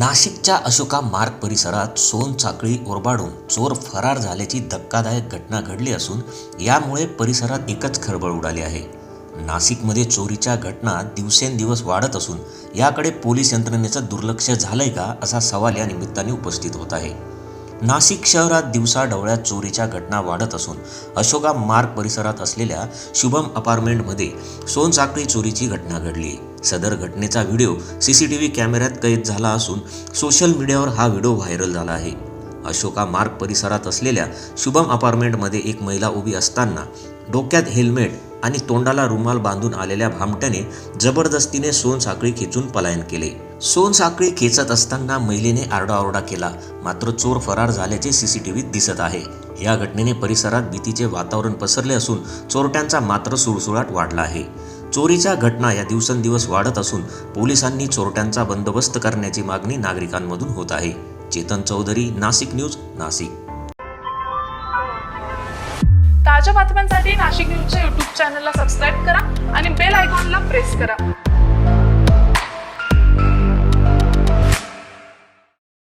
नाशिकच्या अशोका मार्ग परिसरात सोन साखळी ओरबाडून चोर फरार झाल्याची धक्कादायक घटना घडली असून यामुळे परिसरात एकच खळबळ उडाली आहे. नाशिकमध्ये चोरीच्या घटना दिवसेंदिवस वाढत असून याकडे पोलीस यंत्रणेचं दुर्लक्ष झालंय का असा सवाल या निमित्ताने उपस्थित होत आहे. नाशिक शहरात दिवसा ढवळ्यात चोरीच्या घटना वाढत असून अशोका मार्ग परिसरात असलेल्या शुभम अपार्टमेंटमध्ये सोनसाखळी चोरीची घटना घडली. सदर घटनेचा video C C T V कॅमेऱ्यात कैद झाला असून सोशल मीडियावर हा व्हिडिओ व्हायरल झाला आहे. अशोका मार्ग परिसरात असलेल्या शुभम अपार्टमेंटमध्ये एक महिला उभी असताना डोक्यात हेल्मेट आणि तोंडाला रुमाल बांधून आलेल्या भामट्याने जबरदस्तीने सोनसाखळी खेचून पलायन केले. सोनसाखळी खेचत असताना महिलेने आरडाओरडा केला. मात्र चोर फरार झाल्याचे सीसीटीव्हीत दिसत आहे. या घटनेने परिसरात भीतीचे वातावरण पसरले असून चोरट्यांचा मात्र सुळसुळाट वाढला आहे. चोरीच्या घटना या दिवसेंदिवस वाढत असून पोलिसांनी चोरट्यांचा बंदोबस्त करण्याची मागणी नागरिकांमधून होत आहे. चेतन चौधरी नाशिक न्यूज नाशिक. ताज्या बातम्यांसाठी नाशिक न्यूजच्या युट्यूब चॅनलला सबस्क्राईब करा आणि बेल आयकॉनला प्रेस करा.